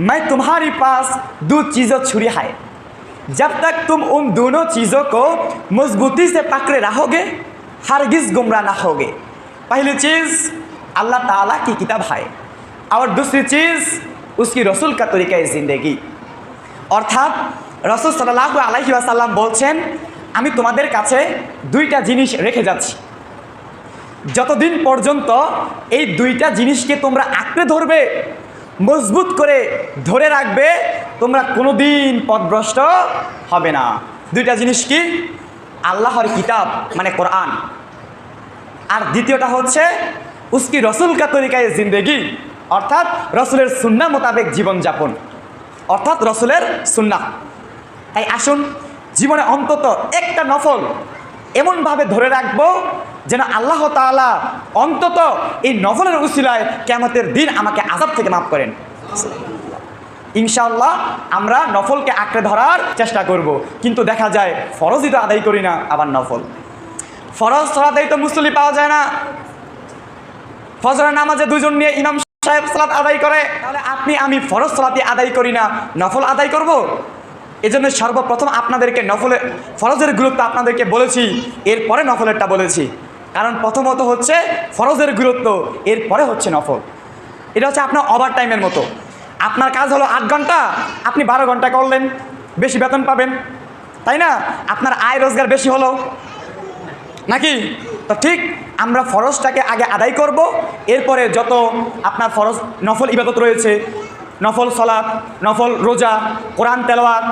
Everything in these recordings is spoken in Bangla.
मैं तुम्हारे पास दो चीज़ों छुरी है जब तक तुम उन दोनों चीज़ों को मजबूती से पकड़े रहोगे हरगिज गुमराह ना होगे पहली चीज़ अल्लाह ताला की किताब है और दूसरी चीज़ उसकी रसूल का तरीका ज़िंदगी অর্থাৎ রসুল সাল্লাহ আলাইহি আসাল্লাম বলছেন আমি তোমাদের কাছে দুইটা জিনিস রেখে যাচ্ছি যতদিন পর্যন্ত এই দুইটা জিনিসকে তোমরা আঁকড়ে ধরবে মজবুত করে ধরে রাখবে, তোমরা কোনোদিন পথভ্রষ্ট হবে না। দুইটা জিনিস কি? আল্লাহর কিতাব মানে কোরআন। আর দ্বিতীয়টা হচ্ছে, উস্কি রসুল কা তরিকায় জিন্দেগি, অর্থাৎ রসুলের সুন্না মোতাবেক জীবনযাপন। অর্থাৎ রসুলের সুন্না। তাই আসুন, জীবনে অন্তত একটা নফল এমনভাবে ধরে রাখব যেন আল্লাহ তাআলা অন্তত এই নফলের উসিলায় কেমতের দিন আমাকে আজাব থেকে মাফ করেন। ইনশাআল্লাহ আমরা নফলকে আঁকড়ে ধরার চেষ্টা করব, কিন্তু দেখা যায় ফরজই তো আদায় করি না, আবার নফল। ফরজ সলাতেই তো মুসলি পাওয়া যায় না। ফজরের নামাজে দুজন নিয়ে ইমাম সাহেব সালাত আদায় করে, তাহলে আপনি, আমি ফরজ সালাতি আদায় করি না, নফল আদায় করব? এজন্য সর্বপ্রথম আপনাদেরকে নফলের ফরজের গুরুত্ব আপনাদেরকে বলেছি, এরপরে নফলেরটা বলেছি। কারণ প্রথমত হচ্ছে ফরজের গুরুত্ব, এরপরে হচ্ছে নফল। এটা হচ্ছে আপনার ওভার টাইমের মতো। আপনার কাজ হলো আট ঘণ্টা, আপনি বারো ঘণ্টা করলেন, বেশি বেতন পাবেন। তাই না? আপনার আয় রোজগার বেশি হলো। নাকি? তো ঠিক আমরা ফরজটাকে আগে আদায় করব, এরপরে যত আপনার ফরজ নফল ইবাদত রয়েছে, নফল সলাপ নফল রোজা, কোরআন তেলাওয়াত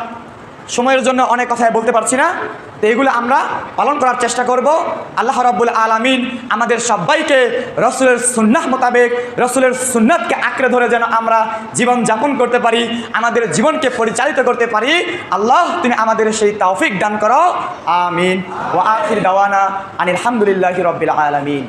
সময়ের জন্য অনেক কথাই বলতে পারছি না, তো এগুলো আমরা পালন করার চেষ্টা করব। আল্লাহ রাব্বুল আলামিন আমাদের সবাইকে রসুলের সুন্নাহ মোতাবেক, রসুলের সুন্নাতকে আঁকড়ে ধরে যেন আমরা জীবন যাপন করতে পারি, আমাদের জীবনকে পরিচালিত করতে পারি। আল্লাহ তুমি আমাদের সেই তাওফিক দান করো। আমিন। ও আখির দাওয়ানা আনিল হামদুলিল্লাহি রব্বিল আলামিন।